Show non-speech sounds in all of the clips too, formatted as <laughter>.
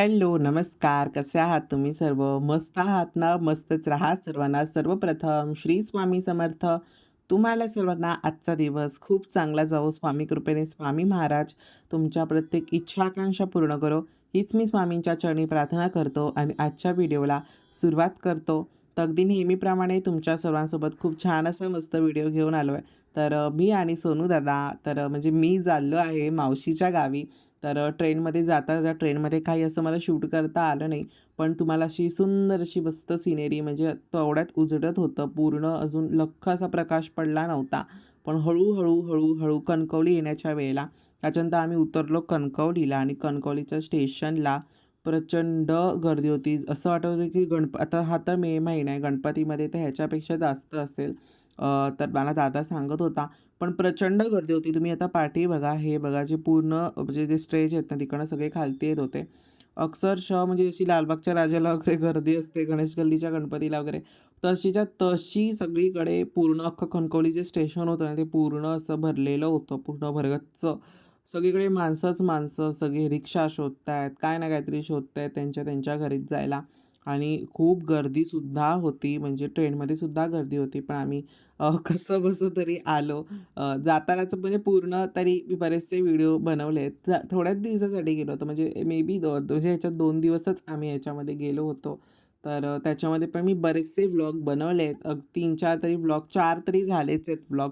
Hello, नमस्कार. कसे आहात तुम्ही सर्व? मस्त आहात ना? मस्तच राहा. सर्वांना सर्वप्रथम श्री स्वामी समर्थ. तुम्हाला सर्वांना आजचा दिवस खूप चांगला जावो. स्वामी कृपेने स्वामी महाराज तुमच्या प्रत्येक इच्छा, आकांक्षा पूर्ण करो, हीच मी स्वामींच्या चरणी प्रार्थना करतो आणि आजच्या व्हिडिओला सुरुवात करतो. तर अगदी नेहमीप्रमाणे तुमच्या सर्वांसोबत खूप छान असा मस्त व्हिडिओ घेऊन आलो आहे. तर मी आणि सोनू दादा तर म्हणजे मी चाललो आहे मावशीच्या गावी. तर ट्रेनमध्ये जाता त्या ट्रेनमध्ये काही असं मला शूट करता आलं नाही. पण तुम्हाला अशी सुंदर अशी मस्त सिनेरी म्हणजे तेवढ्यात उजडत होतं पूर्ण अजून लख्ख असा प्रकाश पडला नव्हता. पण हळूहळू हळूहळू कणकवली येण्याच्या वेळेला त्याच्यानंतर आम्ही उतरलो कणकवलीला आणि कणकवलीच्या स्टेशनला प्रचंड गर्दी होती. असं वाटत होतं की गणप आता हा तर मे महिना आहे. गणपतीमध्ये तर ह्याच्यापेक्षा जास्त असेल. तर मला दादा सांगत होता. पण प्रचंड गर्दी होती. तुम्ही आता पाठी बघा, हे बघा जे पूर्ण म्हणजे जे स्टेज आहेत ना, तिकडनं सगळे खालती येत होते. अक्षरशः म्हणजे जशी लालबागच्या राजाला वगैरे गर्दी असते, गणेश गल्लीच्या गणपतीला वगैरे, तशीच्या तशी सगळीकडे पूर्ण अख्खं कणकवली जे स्टेशन होतं ना, ते पूर्ण असं भरलेलं होतं, पूर्ण भरगच्च. सगळीकडे माणसंच माणसं, सगळे रिक्षा शोधत आहेत काय ना काहीतरी शोधत आहेत त्यांच्या त्यांच्या घरीच जायला आणि खूप गर्दीसुद्धा होती. म्हणजे ट्रेनमध्ये सुद्धा गर्दी होती. पण आम्ही <laughs> कसं कसं तरी आलो. जातानाच जातानाचं म्हणजे पूर्ण तरी मी बरेचसे व्हिडिओ बनवले आहेत थोड्याच दिवसासाठी गेलो होतो. म्हणजे मे बी दो म्हणजे ह्याच्यात दोन दिवसच आम्ही ह्याच्यामध्ये गेलो होतो. तर त्याच्यामध्ये पण मी बरेचसे व्लॉग बनवले आहेत तीन चार तरी व्लॉग चार तरी झालेच आहेत व्लॉग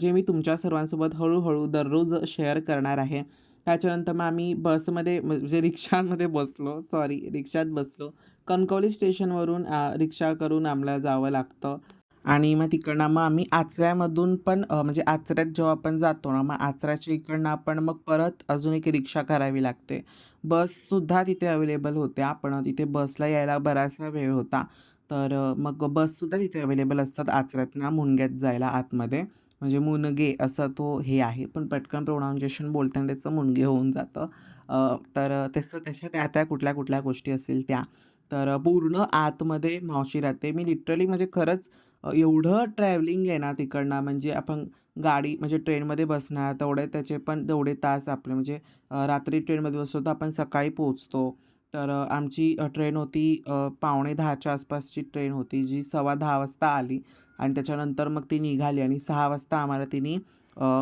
जे मी तुमच्या सर्वांसोबत हळूहळू दररोज शेअर करणार आहे. त्याच्यानंतर मग आम्ही बसमध्ये म्हणजे रिक्षामध्ये बसलो, सॉरी रिक्षात बसलो. कणकवली स्टेशनवरून रिक्षा करून आम्हाला जावं लागतं. आणि मग तिकडनं मग आम्ही आचऱ्यामधून पण म्हणजे आचऱ्यात जेव्हा आपण जातो ना, मग आचऱ्याच्या इकडनं आपण मग परत अजून एक रिक्षा करावी लागते. बससुद्धा तिथे अवेलेबल होत्या, पण तिथे बसला यायला बराचसा वेळ होता. तर मग बससुद्धा तिथे अवेलेबल असतात आचऱ्यातनं मुणग्यात जायला आतमध्ये. म्हणजे मुनगे असा तो हे आहे, पण पटकन प्रोनाऊन्सिएशन बोलताना त्याचं मुनगे होऊन जातं. तर तसं त्याच्या त्या-त्या कुठल्या-कुठल्या गोष्टी असतील त्या. तर पूर्ण आतमध्ये मावशी राहते. मी लिटरली म्हणजे खरंच एवढं ट्रॅव्हलिंग आहे ना तिकडनं म्हणजे आपण गाडी म्हणजे ट्रेनमध्ये बसणार तेवढे त्याचे पण तेवढे तास आपले म्हणजे रात्री ट्रेनमध्ये बसतो तर आपण सकाळी पोहोचतो. तर आमची ट्रेन होती पावणे 10च्या आसपासची ट्रेन होती जी 10:15 वाजता आली आणि त्याच्यानंतर मग ती निघाली आणि सहा वाजता आम्हाला तिने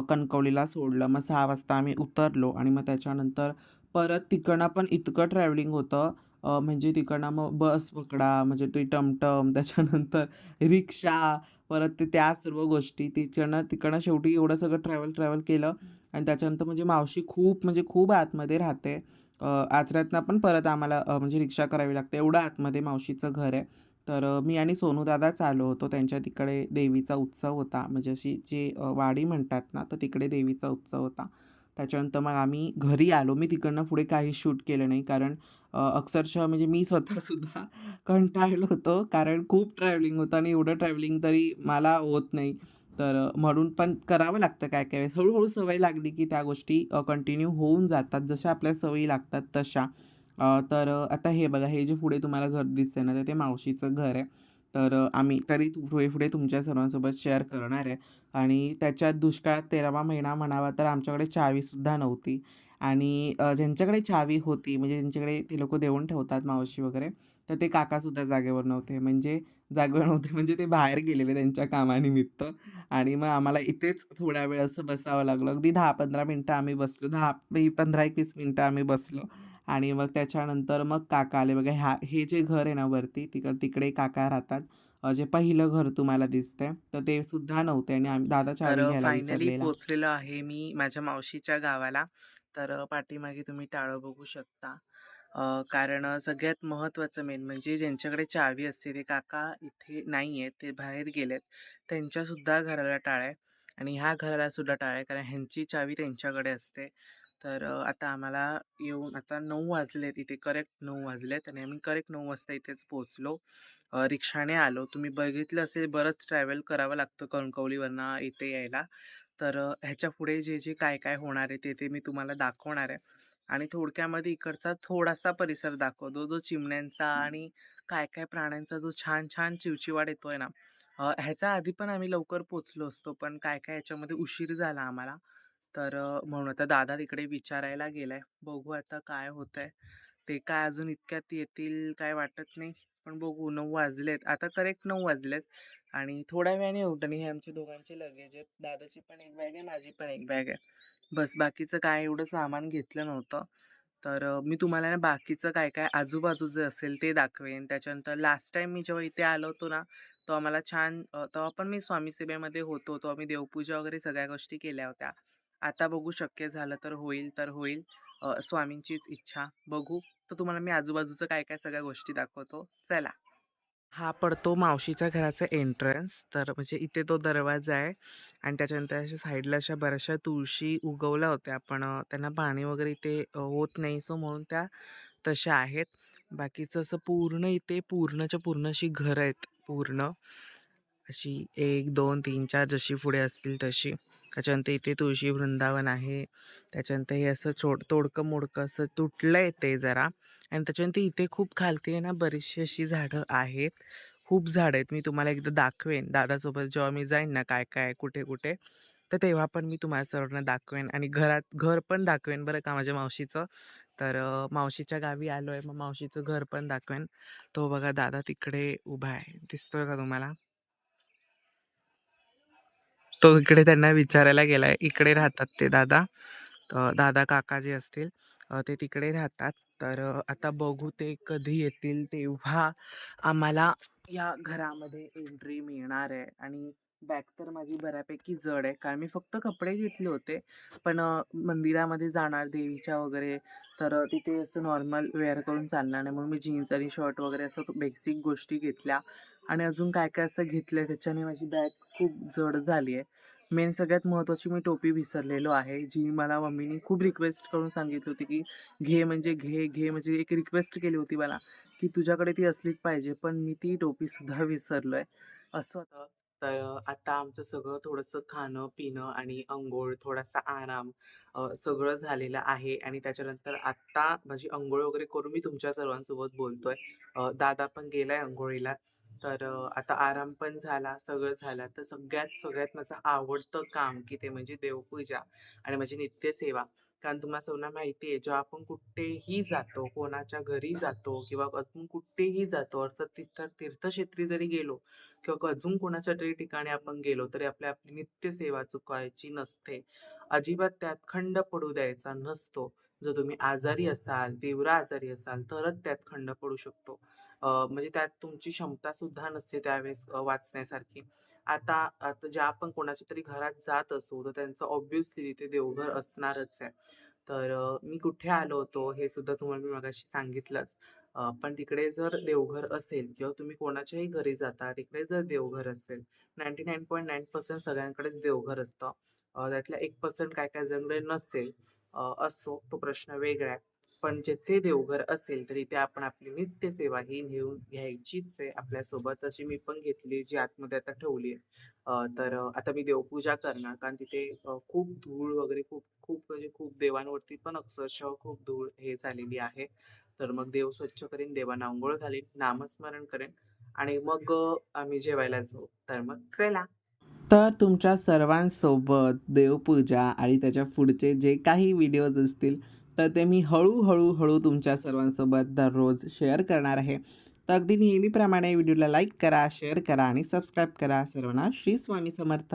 कणकवलीला सोडलं. मग सहा वाजता आम्ही उतरलो आणि मग त्याच्यानंतर परत तिकडनं पण इतकं ट्रॅव्हलिंग होतं म्हणजे तिकडनं मग बस पकडा म्हणजे ते टमटम <laughs> त्याच्यानंतर रिक्षा, परत ते त्या सर्व गोष्टी तिकडनं तिकडनं शेवटी एवढं सगळं ट्रॅव्हल ट्रॅव्हल केलं आणि त्याच्यानंतर म्हणजे मावशी खूप म्हणजे खूप आतमध्ये राहते. आचऱ्यातनं पण परत आम्हाला म्हणजे रिक्षा करावी लागते. एवढं आतमध्ये मावशीचं घर आहे. तर मी आणि सोनूदादाच आलो होतो. त्यांच्या तिकडे देवीचा उत्सव होता. म्हणजे अशी जे वाडी म्हणतात ना, तर तिकडे देवीचा उत्सव होता. त्याच्यानंतर मग आम्ही घरी आलो. मी तिकडनं पुढे काही शूट केलं नाही कारण अक्षरशः म्हणजे मी स्वतःसुद्धा <laughs> कंटाळलो होतो. कारण खूप ट्रॅव्हलिंग होतं आणि एवढं ट्रॅव्हलिंग तरी मला होत नाही. तर म्हणून पण करावं लागतं काय-काय वेळेस. हळूहळू सवय लागली की त्या गोष्टी कंटिन्यू होऊन जातात. जशा आपल्या सवयी लागतात तशा. तर आता हे बघा, हे जे पुढे तुम्हाला घर दिसतंय ना, तर ते मावशीचं घर आहे. तर आम्ही तरी पुढे-पुढे तुमच्या सर्वांसोबत शेअर करणार आहे आणि त्याच्यात दुष्काळात 13वा महिना म्हणावा तर आमच्याकडे चावीसुद्धा नव्हती आणि ज्यांच्याकडे चावी होती, म्हणजे ज्यांच्याकडे ते लोकं देऊन ठेवतात मावशी वगैरे, तर ते काकासुद्धा जागेवर नव्हते. म्हणजे जागेवर नव्हते म्हणजे ते बाहेर गेलेले त्यांच्या कामानिमित्त आणि मग आम्हाला इथेच थोडा वेळ असं बसावं लागलं. अगदी 10-15 मिनिटं आम्ही बसलो. 10 15-21 मिनिटं आम्ही बसलो आणि मग त्याच्यानंतर मग काका आले बघा. ह्या हे जे घर आहे ना वरती तिकड तिकडे काका राहतात. जे पहिलं घर तुम्हाला दिसतंय, तर ते सुद्धा नव्हते आणि आम्ही दादा तर चावी घ्यायला फायनली विसरलेला. पोहोचलेलो आहे मी माझ्या मावशीच्या गावाला. तर पाठीमागे तुम्ही टाळं बघू शकता. अ, कारण सगळ्यात महत्त्वाचं मेन म्हणजे ज्यांच्याकडे चावी असते ते काका इथे नाही आहेत, ते बाहेर गेलेत. त्यांच्यासुद्धा घराला टाळं आहे आणि ह्या घराला सुद्धा टाळं आहे कारण ह्यांची चावी त्यांच्याकडे असते. तर अ, आता आम्हाला येऊन आता नऊ वाजलेत इथे करेक्ट नऊ वाजलेत आणि आम्ही करेक्ट नऊ वाजता इथेच पोहोचलो. अ, रिक्षाने आलो. तुम्ही बघितलं असेल बरंच ट्रॅव्हल करावं लागतं कणकवलीवरनं इथे यायला. तर अ, ह्याच्यापुढे जे, जे काय-काय होणार आहे ते, ते मी तुम्हाला दाखवणार आहे आणि थोडक्यामध्ये इकडचा थोडासा परिसर दाखवतो. जो चिमण्यांचा आणि काय-काय प्राण्यांचा जो छान-छान चिवचिवाट येतोय ना, अ, ह्याच्या आधी पण आम्ही लवकर पोहोचलो असतो. पण काय-काय ह्याच्यामध्ये उशीर झाला आम्हाला. तर अ, म्हणून आता दादा तिकडे विचारायला गेलाय. बघू आता काय होतंय. ते काय अजून इतक्यात येतील काय वाटत नाही. पण बघू नऊ वाजलेत. आता करेक्ट नऊ वाजलेत आणि थोड्या वेळाने येऊ आणि हे आमचे दोघांचे लगेज आहेत. दादाची पण एक बॅग आहे, माझी पण एक बॅग आहे. बस बाकीचं काय एवढं सामान घेतलं नव्हतं. तर मी तुम्हाला ना बाकीचं काय-काय आजूबाजू जे असेल ते दाखवेन. त्याच्यानंतर लास्ट टाईम मी जेव्हा इथे आलो होतो ना, तेव्हा मला छान तेव्हा पण मी स्वामी सेवेमध्ये होतो. तेव्हा मी देवपूजा वगैरे सगळ्या गोष्टी केल्या होत्या. आता बघू शक्य झालं तर होईल तर होईल. स्वामींचीच इच्छा. बघू. तर तुम्हाला मी आजूबाजूचं काय-काय सगळ्या गोष्टी दाखवतो. चला. हा पडतो मावशीच्या घराचा एंट्रन्स. तर म्हणजे इथे तो दरवाजा आहे आणि त्याच्यानंतर अशा साईडला अशा बऱ्याचशा तुळशी उगवल्या होत्या. पण त्यांना पाणी वगैरे इथे होत नाही. सो म्हणून त्या तशा आहेत. बाकीचं असं पूर्ण इथे पूर्णच्या पूर्ण अशी घरं आहेत पूर्ण. अशी 1, 2, 3, 4 जशी पुढे असतील तशी. त्याच्यानंतर इथे तुळशी वृंदावन आहे. त्याच्यानंतर हे असं छोड तोडकं-मोडकं असं तुटलं आहे ते जरा आणि त्याच्यानंतर इथे खूप खालती आहे ना बरीचशी अशी झाडं आहेत. खूप झाडं आहेत. मी तुम्हाला एकदा दाखवेन. दादासोबत जेव्हा मी जाईन ना काय-काय कुठे-कुठे, तर तेव्हा पण मी तुम्हाला सर्वांना दाखवेन आणि घरात घर पण दाखवेन बरं का माझ्या मावशीचं. तर मावशीच्या गावी आलो आहे मग मावशीचं घर पण दाखवेन. तो बघा दादा तिकडे उभा आहे. दिसतोय का तुम्हाला? तो इकडे त्यांना विचारायला गेलाय. इकडे राहतात ते दादा. दादा काका जे असतील ते तिकडे राहतात. तर आता बघू ते कधी येतील तेव्हा आम्हाला या घरामध्ये एंट्री मिळणार आहे आणि बॅग तर माझी बऱ्यापैकी जड आहे. कारण मी फक्त कपडे घेतले होते. पण मंदिरामध्ये जाणार देवीच्या वगैरे, तर तिथे असं नॉर्मल वेअर करून चालणार नाही. म्हणून मी जीन्स आणि शर्ट वगैरे असं बेसिक गोष्टी घेतल्या आणि अजून काय-काय असं घेतलंय. त्याच्याने माझी बॅग खूप जड झाली आहे. मेन सगळ्यात महत्त्वाची मी टोपी विसरलेलो आहे. जी मला मम्मीनी खूप रिक्वेस्ट करून सांगितली होती, की "घे म्हणजे घे, घे." म्हणजे एक रिक्वेस्ट केली होती मला, की "तुझ्याकडे ती असलीच पाहिजे." पण मी ती टोपीसुद्धा विसरलोय. असं होतं. तर आता आमचं सगळं थोडंसं खाणं-पिणं आणि अंघोळ, थोडासा आराम सगळं झालेलं आहे आणि त्याच्यानंतर आत्ता माझी अंघोळ वगैरे करून मी तुमच्या सर्वांसोबत बोलतोय. दादा पण गेलाय अंघोळीला. तर अ, आता आराम पण झाला, सगळं झालं. तर सगळ्यात सगळ्यात माझं आवडतं काम, की ते म्हणजे देवपूजा आणि माझी नित्यसेवा. कारण तुम्हा सर्वांना माहिती आहे, जेव्हा आपण कुठेही जातो, कोणाच्या घरी जातो किंवा अजून कुठेही जातो, अर्थात तीर्थ तीर्थक्षेत्री जरी गेलो किंवा अजून कोणाच्या तरी ठिकाणी आपण गेलो, तरी आपली आपली नित्यसेवा चुकवायची नसते. अजिबात त्यात खंड पडू द्यायचा नसतो. जर तुम्ही आजारी असाल, तीव्र आजारी असाल, तरच त्यात खंड पडू शकतो. म्हणजे त्यात तुमची क्षमता सुद्धा नसते त्यावेळेस वाचण्यासारखी. आता आता ज्या आपण कोणाच्या तरी घरात जात असू, तर त्यांचं ऑब्व्हियसली तिथे देवघर असणारच आहे. तर मी कुठे आलो होतो हे सुद्धा तुम्हाला मी मगाशी सांगितलंच. पण तिकडे जर देवघर असेल किंवा तुम्ही कोणाच्याही घरी जाता, तिकडे जर देवघर असेल, 99.9% सगळ्यांकडेच देवघर असतं. त्यातल्या 1% काही-काही जणांकडे नसेल. असो, तो प्रश्न वेगळा आहे. पण जिथे देवघर असेल, तर ते आपण आपली नित्य सेवा ही घेऊन घ्यायचीच आहे आपल्यासोबत. अशी मी पण घेतली, जी आतमध्ये आता ठेवली आहे. तर आता मी देवपूजा करणार कारण तिथे खूप धूळ वगैरे खूप खूप म्हणजे खूप देवांवरती पण अक्षरशः खूप धूळ हे झालेली आहे. तर मग देव स्वच्छ करीन, देवांना आंघोळ घालीन, नामस्मरण करेन आणि मग आम्ही जेवायला जाऊ. तर मग चला. तर तुमच्या सर्वांसोबत देवपूजा आणि त्याच्या पुढचे जे काही व्हिडिओज असतील, तर ते मी हळूहळू हळू तुमच्या सर्वांसोबत दररोज शेअर करणार आहे. तर अगदी नेहमीप्रमाणे व्हिडिओला लाईक करा, शेअर करा आणि सबस्क्राईब करा. सर्वांना श्री स्वामी समर्थ.